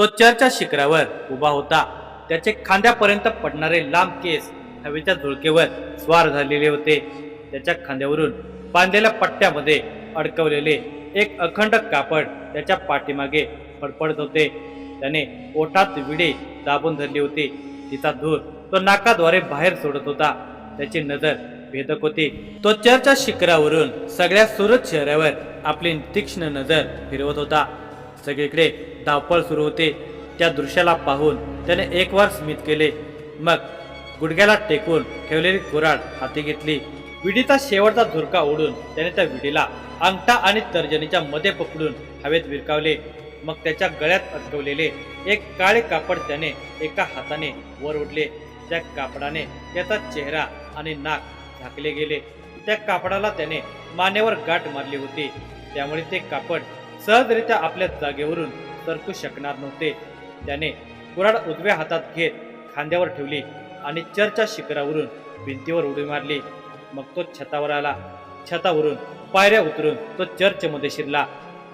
तो चर्चच्या शिखरावर उभा होता. त्याचे खांद्यापर्यंत पडणारे लांब केस हवेच्या झुळकेवर स्वार झालेले होते. त्याच्या खांद्यावरून बांधलेल्या पट्ट्यामध्ये अडकवलेले एक अखंड कापड त्याच्या पाठीमागे फडफडत होते. त्याने ओठात विडे दाबून धरली होती. तिचा धूर तो नाकाद्वारे बाहेर सोडत होता. त्याची नजर भेदक होती. तो चर्चच्या शिखरावरून सगळ्या सुरत शहरावर आपली तीक्ष्ण नजर फिरवत होता. सगळीकडे धावपळ सुरू होते. त्या दृश्याला पाहून त्याने एक वार स्मित केले. मग गुडघ्याला टेकून ठेवलेली कुराड हाती घेतली. विडीचा शेवटचा झुरका ओढून त्याने त्या विडीला अंगठा आणि तर्जनीच्या मध्ये पकडून हवेत विरकावले. मग त्याच्या गळ्यात अटकवलेले एक काळे कापड त्याने एका हाताने वर ओढले. त्या कापडाने त्याचा चेहरा आणि नाक झाकले गेले. त्या कापडाला त्याने मानेवर गाठ मारली होती. त्यामुळे ते कापड सहजरित्या आपल्या जागेवरून सरकू शकणार नव्हते. त्याने कुराड उजव्या हातात घेत खांद्यावर ठेवली आणि चर्चच्या शिखरावरून भिंतीवर उडी मारली. मग तो छतावर आला. छतावरून पायऱ्या उतरून तो चर्चमध्ये शिरला.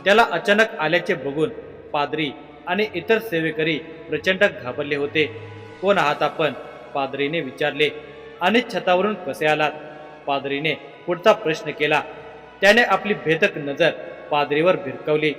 त्याला अचानक आल्याचे बघून पादरी आणि इतर सेवेकरी प्रचंड घाबरले होते. कोण आहात आपण? पादरीने विचारले. आणि छतावरून कसे आलात? पादरीने पुढचा प्रश्न केला. त्याने आपली भेदक नजर पादरीवर भिरकवली.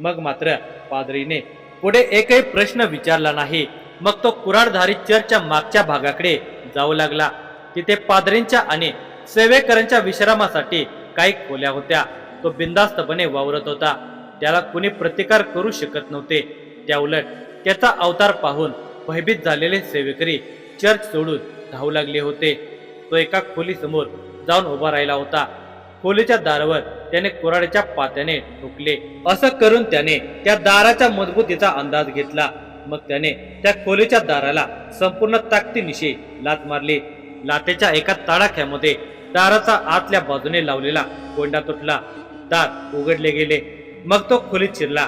मग मात्र पादरीने पुढे एकही प्रश्न विचारला नाही. मग तो कुराडधारी चर्चच्या मागच्या भागाकडे जाऊ लागला. तिथे पादरींच्या आणि सेवेकरांच्या विश्रामासाठी काही खोल्या होत्या. तो बिंदास्तपणे वावरत होता. त्याला कुणी प्रतिकार करू शकत नव्हते. त्या उलट त्याचा अवतार पाहून भयभीत झालेले सेवेकरी चर्च सोडून धावू लागले होते. तो एका खोलीसमोर जाऊन उभा राहिला होता. खोलीच्या दारावर त्याने कुऱ्हाडीच्या पात्याने ठोकले. असं करून त्याने त्या दाराच्या मजबूतीचा अंदाज घेतला. मग त्याने त्या खोलीच्या दाराला संपूर्ण ताकदीनिशी लात मारली. लातेच्या एका तडाख्यामध्ये दाराचा आतल्या बाजूने लावलेला कोंडा तुटला. दार उघडले गेले. मग तो खोलीत शिरला.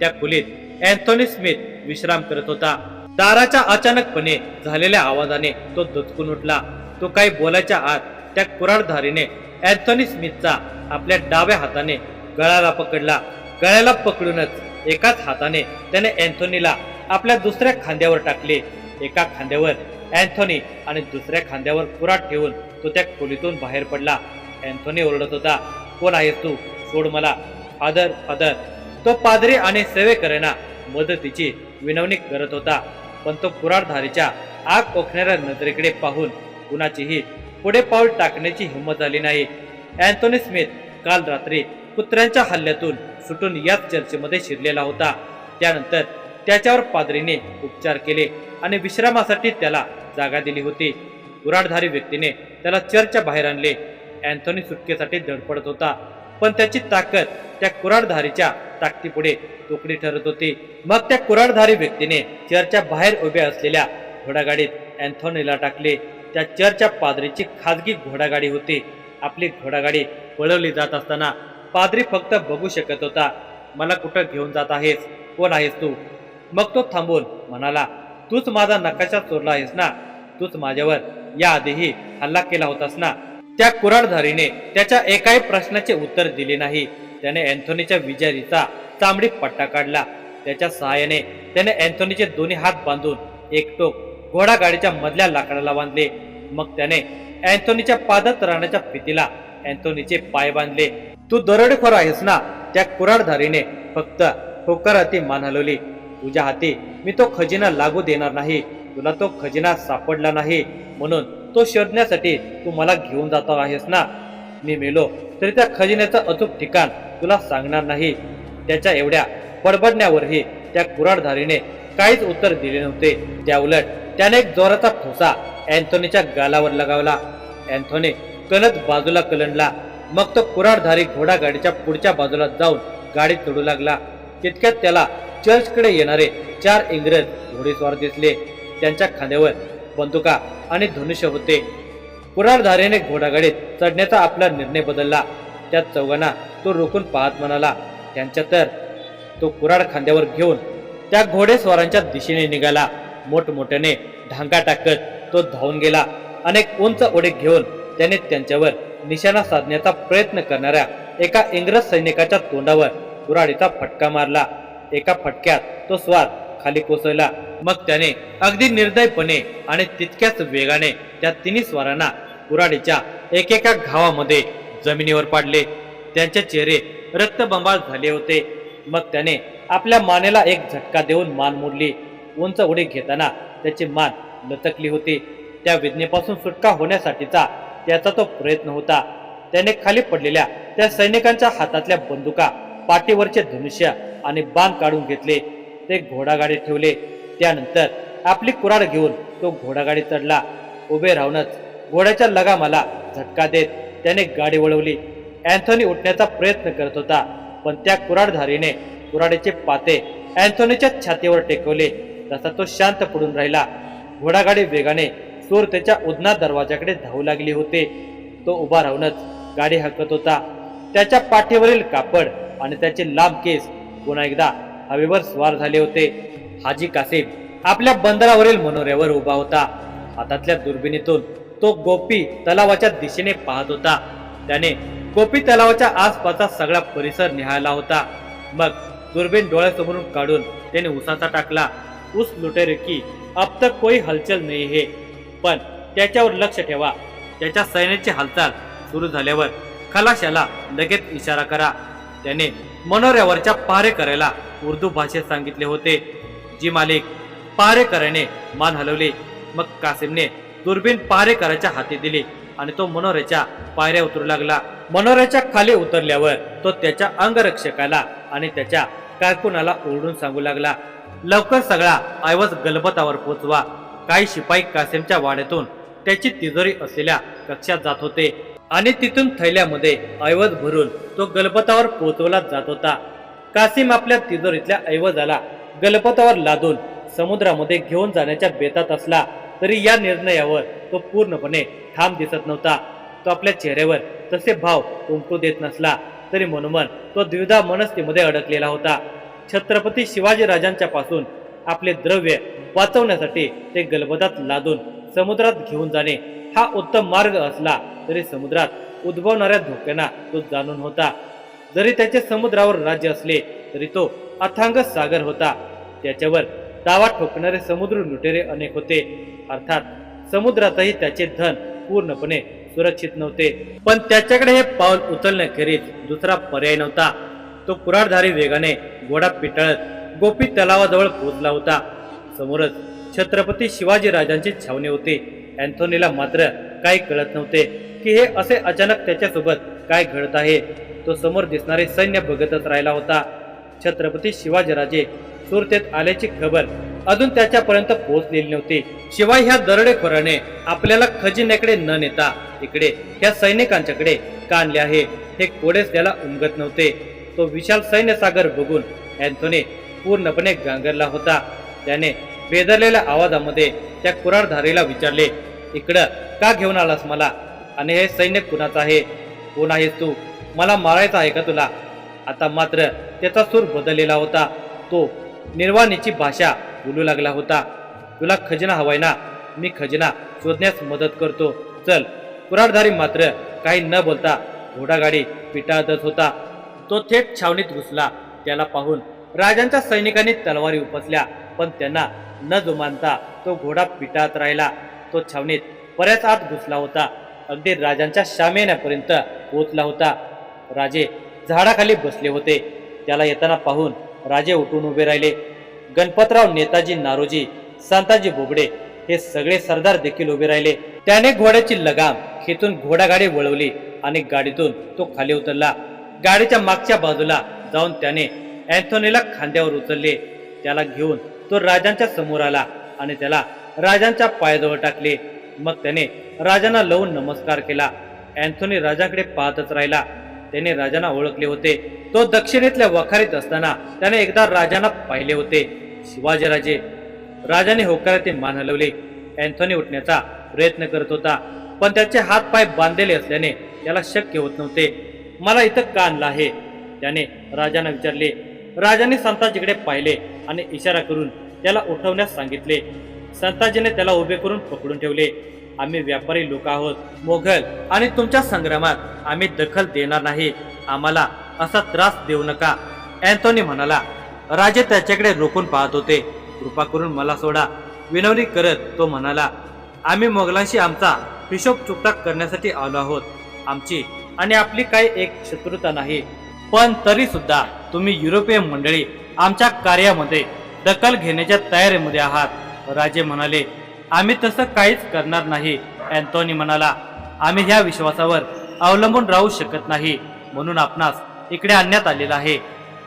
त्या खोलीत अँथोनी स्मिथ विश्राम करत होता. दाराच्या अचानकपणे झालेल्या आवाजाने तो दचकून उठला. तो काही बोलायच्या आत त्या कुऱ्हाडधारीने अँथोनी स्मिथचा आपल्या डाव्या हाताने गळाला पकडला. गळ्याला पकडूनच एकाच हाताने त्याने अँथोनीला आपल्या दुसऱ्या खांद्यावर टाकले. एका खांद्यावर अँथोनी आणि दुसऱ्या खांद्यावर कुराट ठेवून तो त्या खोलीतून बाहेर पडला. अँथोनी ओरडत होता कोण आहे तू? सोड मला. Father father. तो पादरी आणि सेवेकरांना मदतीची विनवणी करत होता पण तो कुऱ्हाडधारीच्या आग ओखणाऱ्या नजरेकडे पाहून कुणाचीही पुढे पाऊल टाकण्याची हिंमत झाली नाही. अँथोनी स्मिथ काल रात्री कुत्र्यांच्या हल्ल्यातून सुटून याच चर्चेमध्ये शिरलेला होता. त्यानंतर त्याच्यावर पादरीने उपचार केले आणि विश्रामासाठी त्याला जागा दिली होती. कुऱ्हाडधारी व्यक्तीने त्याला चर्चच्या बाहेर आणले. अँथोनी सुटकेसाठी धडपडत होता पण त्याची ताकद त्या कुऱ्हाडधारीच्या ताकदीपुढे तुकडी ठरत होती. मग त्या कुऱ्हाडधारी व्यक्तीने चर्चच्या बाहेर उभ्या असलेल्या घोडागाडीत अँथोनीला टाकले. त्या चर्चच्या पादरीची खाजगी घोडागाडी होती. आपली घोडागाडी पळवली जात असताना पादरी फक्त बघू शकत होता मला कुठं घेऊन जात आहेस? कोण आहेस तू? मग तो थांबून म्हणाला तूच माझा नकाशा चोरला आहेस ना? तूच माझ्यावर याआधीही हल्ला केला होतास ना? त्या कुऱ्हाडधारीने त्याच्या एकाही प्रश्नाचे उत्तर दिले नाही. त्याने अँथोनीच्या विजारीचा चामडी पट्टा काढला. त्याच्या सहाय्याने त्याने अँथोनीचे दोन्ही हात बांधून एक टोक घोडागाडीच्या मधल्या लाकडाला बांधले. मग त्याने अँथोनीच्या पादत राहण्याच्या फितीला अँथोनीचे पाय बांधले. तू दरोडेखोर आहेस ना? त्या कुऱ्हाडधारीने फक्त होकाराती मान हलवली. तुझ्या हाती मी तो खजिना लागू देणार नाही. तुला तो खजिना सापडला नाही. म्हणून तो शोधण्यासाठी तू मला घेऊन जातो आहेस ना? मी मेलो तरी त्या खजिन्याचं अचूक ठिकाण तुला सांगणार नाही. त्याच्या एवढ्या बडबडण्यावरही त्या कुऱ्हाडधारीने काहीच उत्तर दिले नव्हते. त्या उलट त्याने एक जोराचा ठोसा अँथोनीच्या गालावर लगावला. अँथोनी कलत बाजूला कलंडला. मग तो कुऱ्हाडधारी घोडा गाडीच्या पुढच्या बाजूला जाऊन गाडीत चढू लागला. तितक्यात त्याला चर्चकडे येणारे चार इंग्रज घोडेस्वार दिसले. त्यांच्या खांद्यावर बंदुका आणि धनुष्य होते. कुऱ्हाडधारीने घोडागाडीत चढण्याचा आपला निर्णय बदलला. त्या चौघांना तो रोखून पाहत म्हणाला त्यांच्या तर तो कुऱ्हाड खांद्यावर घेऊन त्या घोडेस्वारांच्या दिशेने निघाला. मोठमोठ्याने ढांगा टाकत तो धावून गेला. अनेक उंच ओढे घेऊन त्याने त्यांच्यावर निशाणा साधण्याचा प्रयत्न करणाऱ्या एका इंग्रज सैनिकाच्या तोंडावर कुराडीचा फटका मारला. एका फटक्यात तो स्वार खाली कोसळला. मग त्याने अगदी निर्दयपणे आणि तितक्याच वेगाने त्या तिन्ही स्वारांना कुराडीच्या एकेका घावामध्ये जमिनीवर पाडले. त्यांचे चेहरे रक्तबंबाळ झाले होते. मग त्याने आपल्या मानेला एक झटका देऊन मान मोडली. उंच उडी घेताना त्याची मान लचकली होती. त्या वेदनेपासून सुटका होण्यासाठीचा त्याचा तो प्रयत्न होता. त्याने खाली पडलेल्या त्या सैनिकांच्या हातातल्या बंदुका पाठीवरचे धनुष्य आणि बाण काढून घेतले. ते घोडागाडीत ठेवले. त्यानंतर आपली कुराड घेऊन तो घोडागाडी चढला. उभे राहूनच घोड्याच्या लगामाला झटका देत त्याने गाडी वळवली. अँथोनी उठण्याचा प्रयत्न करत होता पण त्या कुराडधारीने कुराडीचे पाते अँथोनीच्या छातीवर टेकवले. तसा तो शांत पडून राहिला. घोडागाडी वेगाने सूर त्याच्या उदना दरवाजाकडे धावू लागली होते. तो उभा राहूनच गाडी हकत होता. त्याच्या पाठीवरील कापड आणि त्याचे लांब केस पुन्हा एकदा हवेवर स्वार झाले होते. हाजी कासिम आपल्या बंदरावरील मनोऱ्यावर उभा होता. हातातल्या दुर्बिणीतून तो गोपी तलावाच्या दिशेने पाहत होता. त्याने गोपी तलावाच्या आसपासचा सगळा परिसर निहाळला होता. मग दुर्बीण डोळ्यासमोरून काढून त्याने उसाचा टाकला. उस लुटेरे की अब तक कोई हलचल नाही हे। पण त्याच्यावर लक्ष ठेवा। त्याच्या सैन्याची हालचाल सुरू झाल्यावर खलाशाला लगेच इशारा करा। त्याने मनोऱ्यावरच्या पहारेकऱ्याला उर्दू भाषेत सांगितले होते। जी मालिक पहारेकऱ्याने मान हलवली मग कासिमने दुर्बीण पहारेकराच्या हाती दिली आणि तो मनोऱ्याच्या पायऱ्या उतरू लागला। मनोऱ्याच्या खाली उतरल्यावर तो त्याच्या अंगरक्षकाला आणि त्याच्या कारकुनाला ओरडून सांगू लागला लवकर सगळा ऐवज गलबतावर पोचवा. काही शिपाई कासिमच्या वाड्यातून त्याची तिजोरी असलेल्या कक्षात जात होते आणि तिथून थैल्यामध्ये ऐवज भरून तो गलबतावर पोहोचवला जात होता. कासिम आपल्या तिजोरीतल्या ऐवजाला गलबतावर लादून समुद्रामध्ये घेऊन जाण्याच्या बेतात असला तरी या निर्णयावर तो पूर्णपणे ठाम दिसत नव्हता. तो आपल्या चेहऱ्यावर तसे भाव उमटू देत नसला तरी मनोमन तो द्विधा मनस्थितीमध्ये अडकलेला होता. छत्रपती शिवाजी राजांच्या पासून आपले द्रव्य वाचवण्यासाठी ते गलबदात लादून समुद्रात घेऊन जाणे हा उत्तम मार्ग असला तरी समुद्रात उद्भवणाऱ्या धोक्यांना तो जाणून होता. जरी त्याचे समुद्रावर राज्य असले तरी तो अथांग सागर होता. त्याच्यावर दावा ठोकणारे समुद्र लुटेरे अनेक होते. अर्थात समुद्रातही त्याचे धन पूर्णपणे सुरक्षित नव्हते. पण त्याच्याकडे हे पाऊल उचलण्याखेरीज दुसरा पर्याय नव्हता. तो कुराडधारी वेगाने घोडा पिटाळत गोपी तलावाजवळ पोहोचला होता. समोरच छत्रपती शिवाजी राजांची छावणी होती. अँथोनीला मात्र काही कळत नव्हते की हे असे अचानक त्याच्यासोबत काय घडत आहे. तो समोर दिसणारे सैन्य बघतच राहिला होता. छत्रपती शिवाजीराजे सुरतेत आल्याची खबर अजून त्याच्यापर्यंत पोहोचलेली नव्हती. शिवाय ह्या दरडेखोराने आपल्याला खजिन्याकडे न नेता इकडे ह्या सैनिकांच्याकडे का आणले आहे? हे कोडेच त्याला उमगत नव्हते. तो विशाल सैन्य सागर बघून अँथोनी पूर्णपणे गांगरला होता. त्याने बेदरलेल्या आवाजामध्ये त्या कुराडधारीला विचारले इकडं का घेऊन आलास मला? आणि हे सैन्य कुणाचं आहे? कोण आहेस तू? मला मारायचं आहे का तुला? आता मात्र त्याचा सूर बदललेला होता. तो निर्वाणीची भाषा बोलू लागला होता. तुला खजना हवाय ना? मी खजिना शोधण्यास मदत करतो. चल. कुराडधारी मात्र काही न बोलता घोडागाडी पिटाळतच होता. तो थेट छावणीत घुसला. त्याला पाहून राजांच्या सैनिकांनी तलवारी उपसल्या पण त्यांना न जुमानता तो घोडा पिटाळत राहिला. तो छावणीत बऱ्याच आत घुसला होता. अगदी राजांच्या शामेण्यापर्यंत पोचला होता. राजे झाडाखाली बसले होते. त्याला येताना पाहून राजे उठून उभे राहिले. गणपतराव नेताजी नारोजी संताजी बोबडे हे सगळे सरदार देखील उभे राहिले. त्याने घोड्याची लगाम खेचून घोडागाडी वळवली आणि गाडीतून तो खाली उतरला. गाडीच्या मागच्या बाजूला जाऊन त्याने अँथोनीला खांद्यावर उचलले. त्याला घेऊन तो राजांच्या समोर आला आणि त्याला राजांच्या पायाजवळ टाकले. मग त्याने राजांना लावून नमस्कार केला. अँथोनी राजाकडे पाहतच राहिला. त्याने राजांना ओळखले होते. तो दक्षिणेतल्या वखारीत असताना त्याने एकदा राजांना पाहिले होते. शिवाजीराजे राजाने होकाराचे मान हलवले. अँथोनी उठण्याचा प्रयत्न करत होता पण त्याचे हात पाय बांधलेले असल्याने त्याला शक्य होत नव्हते. मला इथं का आणलं आहे. त्याने राजांना विचारले राजाने संताजीकडे पाहिले आणि इशारा करून त्याला उठवण्यास सांगितले. संताजीने त्याला उभे करून पकडून ठेवले. आम्ही व्यापारी लोक आहोत मोघल आणि तुमच्या संग्रामात आम्ही दखल देणार नाही. आम्हाला असा त्रास देऊ नका. अँथोनी म्हणाला राजे त्याच्याकडे रोखून पाहत होते. कृपा करून मला सोडा. विनवणी करत तो म्हणाला आम्ही मोगलांशी आमचा हिशोब चुकटाक करण्यासाठी आलो आहोत. आमची आणि आपली काही एक शत्रुता नाही. पण तरी सुद्धा तुम्ही युरोपीय मंडळी आमच्या कार्यामध्ये दखल घेण्याच्या तयारीमध्ये आहात. राजे म्हणाले आम्ही तसं काहीच करणार नाही. अँथोनी म्हणाला आम्ही ह्या विश्वासावर अवलंबून राहू शकत नाही. म्हणून आपणास इकडे आणण्यात आलेला आहे.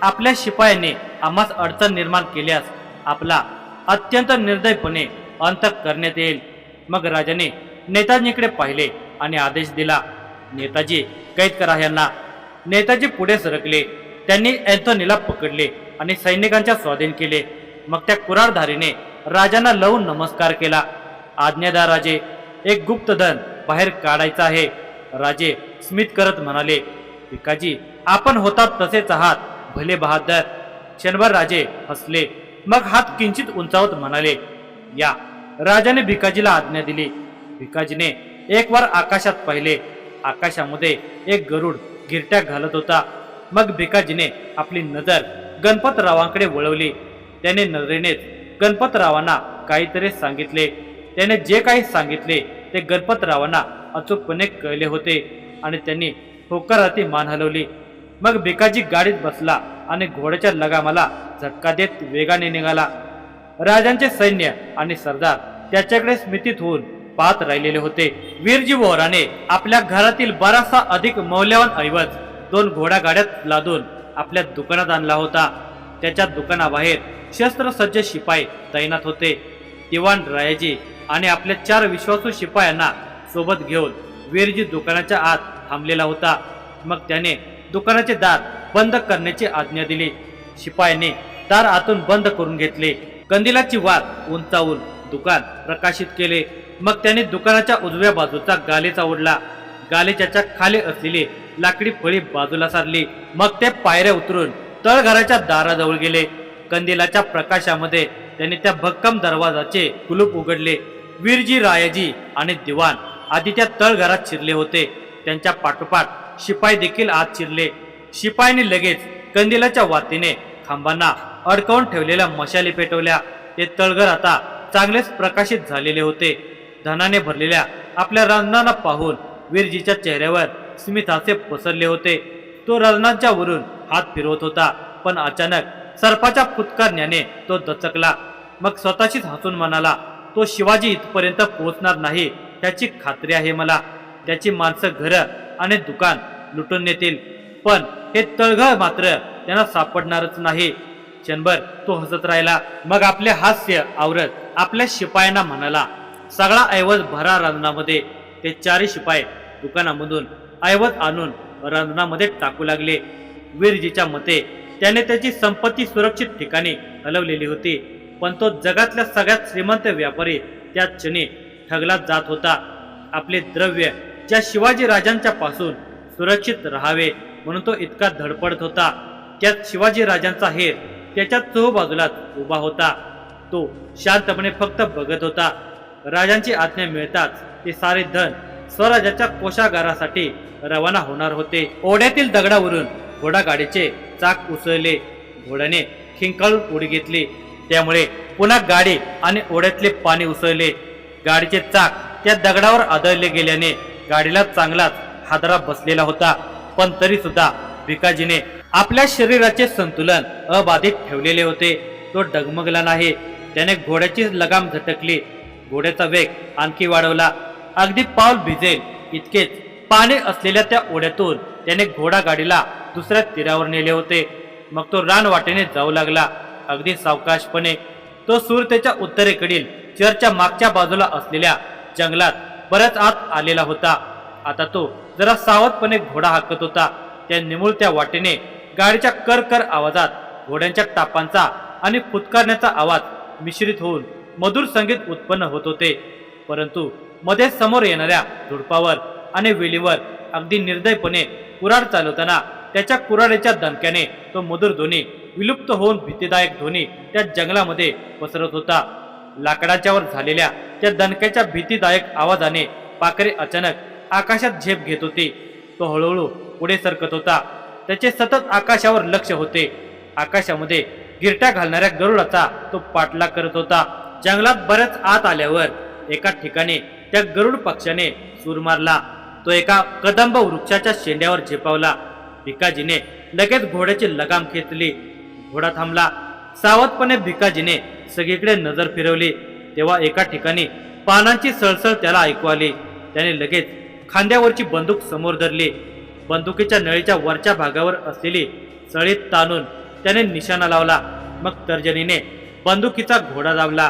आपल्या शिपायांनी आम्हास अडचण निर्माण केल्यास आपला अत्यंत निर्दयपणे अंत करण्यात येईल. मग राजाने नेताजीकडे पाहिले आणि आदेश दिला नेताजी कैद करा यांना. नेताजी पुढे सरकले. त्यांनी अँथोनीला पकडले आणि सैनिकांच्या स्वाधीन केले. मग त्या कुरारधारीने राजांना लवून नमस्कार केला. आज्ञादार राजे एक गुप्तधन बाहेर काढायचा आहे. राजे स्मित करत म्हणाले पिकाजी आपण होतात तसेच आहात भले बहादर. क्षणभर राजे हसले. मग हात किंचित उंचावत म्हणाले या. राजाने भिकाजीला आज्ञा दिली. भिकाजीने एक वार आकाशात पाहिले. आकाशामध्ये एक गरुड गिरट्या घालत होता. मग भिकाजीने आपली नजर गणपतरावांकडे वळवली. त्याने नजरेनेच गणपतरावांना काहीतरी सांगितले. त्याने जे काही सांगितले ते गणपतरावांना अचूकपणे कळले होते आणि त्यांनी होकाराती मान हलवली. मग भिकाजी गाडीत बसला आणि घोड्याच्या लगामाला झटका देत वेगाने निघाला. राजांचे सैन्य आणि सरदार त्याच्याकडे स्मितीत होऊन पाहत राहिलेले होते. वीरजी बोहराने आपल्या घरातील बराचसा अधिक मौल्यवान ऐवज दोन घोडागाड्यात लादून आपल्या दुकानात आणला होता. त्याच्या दुकानाबाहेर शस्त्रसज्ज शिपाई तैनात होते. दिवाण रायाजी आणि आपल्या चार विश्वासू शिपायांना सोबत घेऊन वीरजी दुकानाच्या आत थांबलेला होता. मग त्याने दुकानाचे दार बंद करण्याची आज्ञा दिली. शिपायाने दार आतून बंद करून घेतले. कंदिलाची वात उंचावून दुकान प्रकाशित केले. मग त्याने दुकानाच्या उजव्या बाजूचा गालेचा ओढला. गालीच्याच्या खाली असलेली लाकडी फळी बाजूला सारली. मग ते पायऱ्या उतरून तळघराच्या दाराजवळ गेले. कंदिलाच्या प्रकाशामध्ये त्यांनी त्या भक्कम दरवाजाचे कुलूप उघडले. वीरजी रायाजी आणि दिवाण आधी त्या तळघरात शिरले होते. त्यांच्या पाठोपाठ शिपाई देखील आत शिरले. शिपाईने लगेच कंदिलाच्या वातीने खांबांना अडकवून ठेवलेल्या मशाली पेटवल्या. ते तळघर आता चांगलेच प्रकाशित झालेले होते. धनाने भरलेल्या आपल्या राजनांना पाहून वीरजीच्या चेहऱ्यावर स्मिताचे पसरले होते. तो राजनांच्या वरून हात फिरवत होता पण अचानक सर्पाच्या फुतकारण्याने तो दचकला. मग स्वतःशीच हसून म्हणाला तो शिवाजी इथपर्यंत पोहोचणार नाही त्याची खात्री आहे मला. त्याची माणसं घरं आणि दुकान लुटून नेतील. पण हे तळघळ मात्र त्यांना सापडणारच नाही. क्षणभर तो हसत राहिला. मग आपले हास्य आवरत आपल्या शिपायांना म्हणाला सगळा ऐवज भरा रांधणामध्ये ते चारही शिपाई दुकानामधून ऐवज आणून रांधणामध्ये टाकू लागले. वीरजीच्या मते त्याने त्याची संपत्ती सुरक्षित ठिकाणी हलवलेली होती पण तो जगातल्या सगळ्यात श्रीमंत व्यापारी त्या क्षणी ठगला जात होता. आपले द्रव्य ज्या शिवाजी राजांच्या पासून सुरक्षित राहावे म्हणून तो इतका धडपडत होता. त्यात शिवाजी राजांचा हेर त्याच्या चोहबाजूलाच उभा होता. तो शांतपणे फक्त बघत होता. राजांची आज्ञा मिळताच ते सारे धन स्वराज्याच्या कोशागारासाठी रवाना होणार होते. ओढ्यातील दगडावरून घोडागाडीचे चाक उसळले. घोड्याने खिंकाळून उडी घेतली. त्यामुळे पुन्हा गाडी आणि ओढ्यातले पाणी उसळले. गाडीचे चाक त्या दगडावर आदळले गेल्याने गाडीला चांगलाच हादरा बसलेला होता. पण तरी सुद्धा भिकाजीने आपल्या शरीराचे संतुलन अबाधित ठेवलेले होते. तो डगमगला नाही. त्याने घोड्याची लगाम झटकली. घोड्याचा वेग आणखी वाढवला. अगदी पाऊल भिजेल इतकेच. पाणी असलेल्या त्या ओढ्यातून त्याने घोडा गाडीला दुसऱ्या तीरावर नेले होते. मग तो रान वाटेने जाऊ लागला. अगदी सावकाशपणे. तो सुरतेच्या उत्तरेकडील चर्चच्या मागच्या बाजूला असलेल्या जंगलात बऱ्याच आत आलेला होता. आता तो जरा सावधपणे घोडा हाकत होता. त्या निमुळत्या वाटेने गाडीच्या कर कर आवाजात घोड्यांच्या टापांचा आणि फुतकारण्याचा आवाज मिश्रित होऊन मधुर संगीत उत्पन्न होत होते. परंतु मध्ये समोर येणाऱ्या झुडपावर आणि वेलीवर अगदी निर्दयपणे कुराड चालवताना त्याच्या कुराड्याच्या दणक्याने तो मधुर ध्वनी विलुप्त होऊन भीतीदायक ध्वनी त्या जंगलामध्ये पसरत होता. लाकडाच्यावर झालेल्या त्या दणक्याच्या भीतीदायक आवाजाने पाखरे अचानक आकाशात झेप घेत होती. तो हळूहळू पुढे सरकत होता. त्याचे सतत आकाशावर लक्ष होते. आकाशामध्ये गिरट्या घालणाऱ्या गरुडाचा तो पाठलाग करत होता. जंगलात बऱ्याच आत आल्यावर एका ठिकाणी त्या गरुड पक्षाने सूर मारला. तो एका कदंब वृक्षाच्या शेंड्यावर झेपावला. भिकाजीने लगेच घोड्याची लगाम खेचली घोडा थांबला. सावधपणे भिकाजीने सगळीकडे नजर फिरवली. तेव्हा एका ठिकाणी पानांची सळसळ त्याला ऐकू आली. त्याने लगेच खांद्यावरची बंदूक समोर धरली. बंदुकीच्या नळीच्या वरच्या भागावर असलेली सळीत ताणून त्याने निशाणा लावला. मग तर्जनीने बंदुकीचा घोडा दाबला.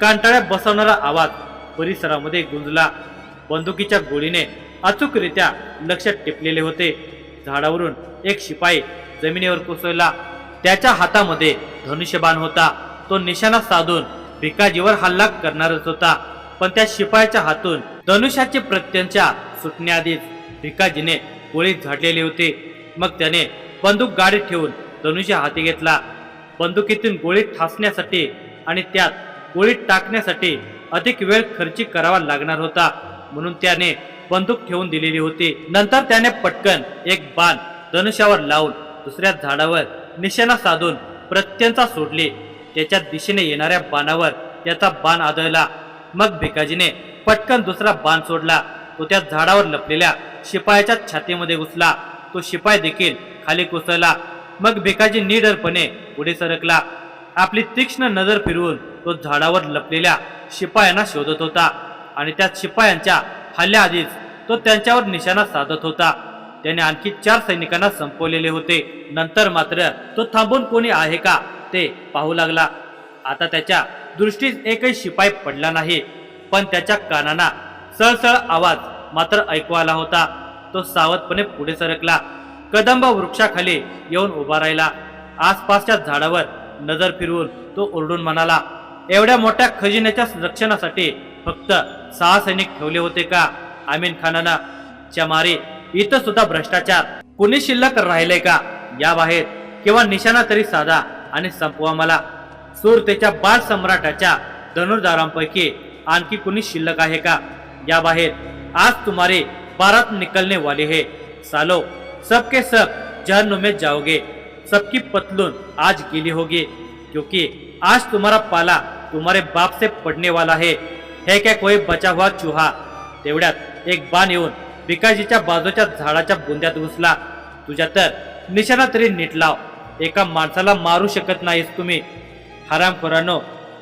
कांटाळ्या बसवणारा आवाज परिसरामध्ये गुंजला. बंदुकीच्या गोळीने अचूकरित्या लक्ष टिपलेले होते. झाडावरून एक शिपाई जमिनीवर कोसळला. त्याच्या हातामध्ये धनुष्यबाण होता. तो निशाणा साधून भिकाजीवर हल्ला करणारच होता. पण त्या शिपायाच्या हातून धनुष्याची प्रत्यंच्या सुटण्याआधीच भिकाजीने गोळी झाडलेली होती. मग त्याने बंदूक गाडीत ठेवून धनुष्य हाती घेतला. बंदुकीतून गोळी ठासण्यासाठी आणि त्यात गोळी टाकण्यासाठी अधिक वेळ खर्ची करावा लागणार होता. म्हणून त्याने बंदूक ठेवून दिलेली होती. नंतर त्याने पटकन एक बाण धनुष्यावर लावून दुसऱ्या झाडावर निशाणा साधून प्रत्यंचा सोडली. त्याच्या दिशेने येणाऱ्या बाणावर त्याचा बाण आदळला. मग भिकाजीने पटकन दुसरा बाण सोडला. तो त्या झाडावर लपलेल्या शिपायाच्या छातीमध्ये घुसला. तो शिपाय देखील खाली कोसळला. मग भिकाजी निडरपणे पुढे सरकला. आपली तीक्ष्ण नजर फिरवून तो झाडावर लपलेल्या शिपायांना शोधत होता आणि त्या शिपायांच्या हल्ल्याआधीच तो त्यांच्यावर निशाणा साधत होता. त्याने आणखी चार सैनिकांना संपवलेले होते. नंतर मात्र तो थांबून कोणी आहे का ते पाहू लागला. आता त्याच्या दृष्टीस एकही शिपाई पडला नाही. पण त्याच्या कानांना सळसळ आवाज मात्र ऐकू आला होता. तो सावधपणे पुढे सरकला. कदंब वृक्षाखाली येऊन उभा राहिला. आसपासच्या झाडावर नजर फिरवून तो ओरडून म्हणाला एवढ्या मोठ्या खजिन्याच्या रक्षणासाठी फक्त सहा सैनिक ठेवले होते का? आमीन खानानं चमारी इथं सुद्धा भ्रष्टाचार. कुणी शिल्लक राहिले का? या बाहेर. किंवा निशाणा तरी साधा आणि संपवा मला. सुरतेच्या बाळ सम्राटाच्या धनुर्धारांपैकी आणखी कुणी शिल्लक आहे का? या बाहेर. आज तुम्हारे बारात निकलने वाले है। सालो सबके सब जहन्नुम में जाओगे। सबकी पतलून आज गीली होगी क्योंकि आज तुम्हारा पाला तुम्हारे बाप से पडने वाला है। है क्या कोई बचा हुआ चूहा? तेवढ्यात एक बाण येऊन भिकाजीच्या बाजूच्या झाडाच्या बुंद्यात घुसला। तुझ्या तर निशाणा तरी नीट लाव एका माणसाला मारू शकत नाहीस तुम्ही। हराम हरामखोरानो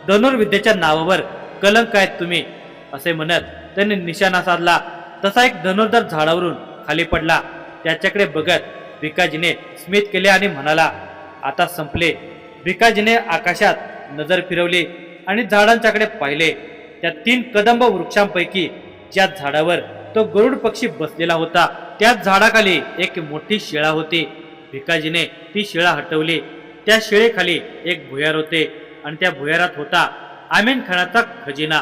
धनुर्विद्येच्या नावावर कलंक आहेत तुम्ही असे म्हणत त्याने निशाणा साधला. तसा एक धनुर्धर झाडावरून खाली पडला. त्याच्याकडे बघत भिकाजीने स्मित केले आणि म्हणाला आता संपले. भिकाजीने आकाशात नजर फिरवली आणि झाडांच्याकडे पाहिले. त्या तीन कदंब वृक्षांपैकी ज्या झाडावर तो गरुड पक्षी बसलेला होता त्याच झाडाखाली एक मोठी शिळा होती. भिकाजीने ती शिळा हटवली. त्या शेळेखाली एक भुयार होते आणि त्या भुयारात होता आमीन खानाचा खजिना.